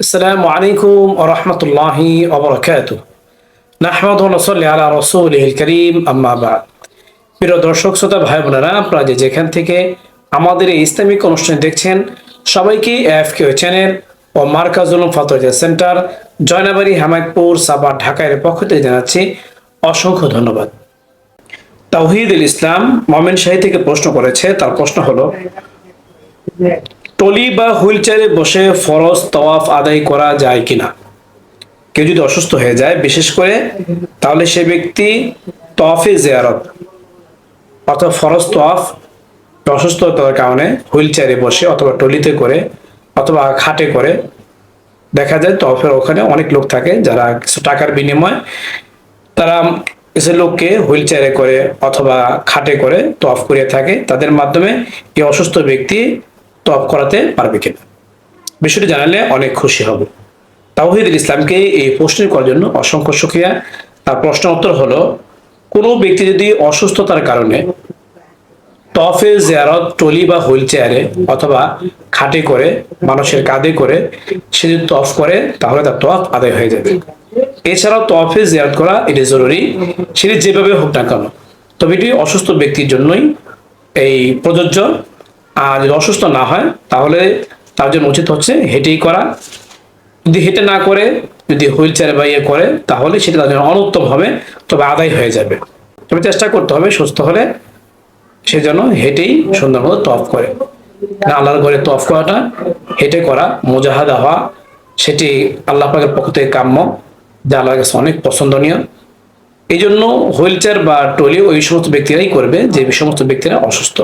السلام عليكم ورحمة الله وبركاته نحمد ونصلي على رسوله الكريم أما بعد প্রিয় দর্শক শ্রোতা ভাই বোনেরা আপনারা যে যেখান থেকে আমাদের এই ইসলামিক অনুষ্ঠান দেখছেন সবাইকে এফ কেউ চ্যানেল ও মার্কাজুল ফাতোয়া সেন্টার জয়নাবাড়ি হামায়তপুর সাবা ঢাকার পক্ষ থেকে জানাচ্ছি অসংখ্য ধন্যবাদ তাওহিদুল ইসলাম মমেন শাহী থেকে প্রশ্ন করেছে তার প্রশ্ন হলো টলি বা হুইল চেয়ারে বসে ফরজ তওয়াফ আদায় করা যায় কিনা? কেউ যদি অসুস্থ হয়ে যায়, বিশেষ করে, তাহলে সে ব্যক্তি তওয়াফে জিয়ারত, অর্থাৎ ফরজ তওয়াফ অসুস্থতার কারণে হুইল চেয়ারে বসে অথবা টলিতে করে অথবা খাটে করে দেখা যায় তফের ওখানে অনেক লোক থাকে যারা কিছু টাকার বিনিময়ে তারা কিছু লোককে হুইল চেয়ারে করে অথবা খাটে করে তফ করিয়ে থাকে। তাদের মাধ্যমে এই অসুস্থ ব্যক্তি তফ করাতে পারবে কিনা? বিষয়টি জানালে অনেক খুশি হব। তাওহিদুল ইসলামকে এই প্রশ্নের করার জন্য অসংখ্য সুখিয়া তার প্রশ্ন উত্তর হলো, কোনো ব্যক্তি যদি অসুস্থতার কারণে তফে জিয়ারত, টলি বা হুইল চেয়ারে অথবা খাটে করে, মানুষের কাঁধে করে সে যদি তফ করে, তাহলে তার তফ আদায় হয়ে যাবে। এছাড়াও তফে জিয়ারত করা, এটি জরুরি। সেটি যেভাবে হোক না কেন, তবে এটি অসুস্থ ব্যক্তির জন্যই এই প্রযোজ্য। আর যদি অসুস্থ না হয়, তাহলে তার জন্য উচিত হচ্ছে হেঁটেই করা। যদি হেঁটে না করে, যদি হুইল চেয়ারে বা ইয়ে করে, তাহলে সেটা তার জন্য অনুত্তম হবে, তবে আদায় হয়ে যাবে। তবে চেষ্টা করতে হবে সুস্থ হলে সে যেন হেঁটেই সুন্দরভাবে তফ করে। আল্লাহর ঘরে তফ করাটা, হেঁটে করা, মোজাহাদা হওয়া, সেটি আল্লাহ পাকের পক্ষ থেকে কাম্য, যা আল্লাহর কাছে অনেক পছন্দনীয়। এই জন্য হুইল চেয়ার বা টলি ওই সমস্ত ব্যক্তিরাই করবে যে সমস্ত ব্যক্তিরা অসুস্থ।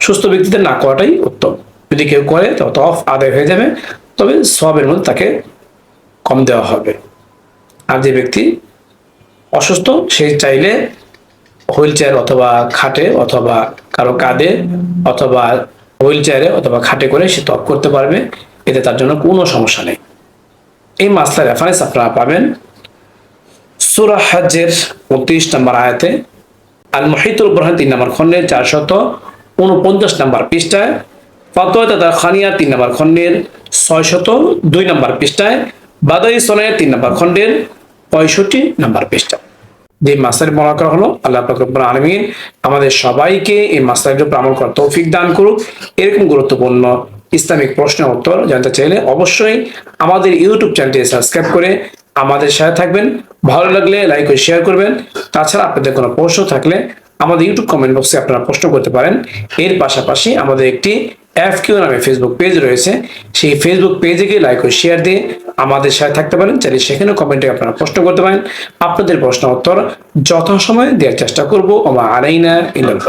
সুস্থ ব্যক্তিদের না করাটাই উত্তম। যদি কেউ করে তফ আদায় হয়ে যাবে। তবে সবের মধ্যে তাকে কম দেওয়া হবে। আর যে ব্যক্তি অসুস্থ, সে চাইলে হুইল চেয়ার অথবা খাটে অথবা কারও কাঁধে অথবা হুইল চেয়ারে অথবা খাটে করে সে তপ করতে পারবে। এতে তার জন্য কোনো সমস্যা নেই। এই মাসলার রেফারেন্স আপনারা পাবেন সুরা উনত্রিশ নম্বর আয়াতে আল মহিতুল ব্রহান তিন নম্বর খন্ডের চারশত উনপঞ্চাশ নম্বর পৃষ্ঠায়, ফতোয়া তাদা খানিয়া তিন নম্বর খন্ডের ছয়শত দুই নাম্বার পৃষ্ঠায়, বাদাই সোনায় তিন নাম্বার খন্ডের পঁয়ষট্টি নাম্বার পৃষ্ঠা। যে মাসের মনে করা হলো, আল্লাহ ফাকরুল আলমিন আমাদের সবাইকে এই মাসের উপর আমল করার তৌফিক দান করুক। এরকম গুরুত্বপূর্ণ ইসলামিক প্রশ্নের উত্তর জানতে চাইলে অবশ্যই আমাদের ইউটিউব চ্যানেলটি সাবস্ক্রাইব করে আমাদের সাথে থাকবেন। ভালো লাগলে লাইক ও শেয়ার করবেন। তাছাড়া আপনাদের কোনো প্রশ্ন থাকলে আমাদের ইউটিউব কমেন্ট বক্সে আপনারা প্রশ্ন করতে পারেন। এর পাশাপাশি আমাদের একটি এফ কিউ নামে ফেসবুক পেজ রয়েছে। সেই ফেসবুক পেজে গিয়ে লাইক ও শেয়ার দিয়ে আমাদের সাথে থাকতে পারেন। চাইলে সেখানেও কমেন্টে আপনারা প্রশ্ন করতে পারেন। আপনাদের প্রশ্ন উত্তর যথাসময়ে দেওয়ার চেষ্টা করব। আমার আলাইনা ইলাল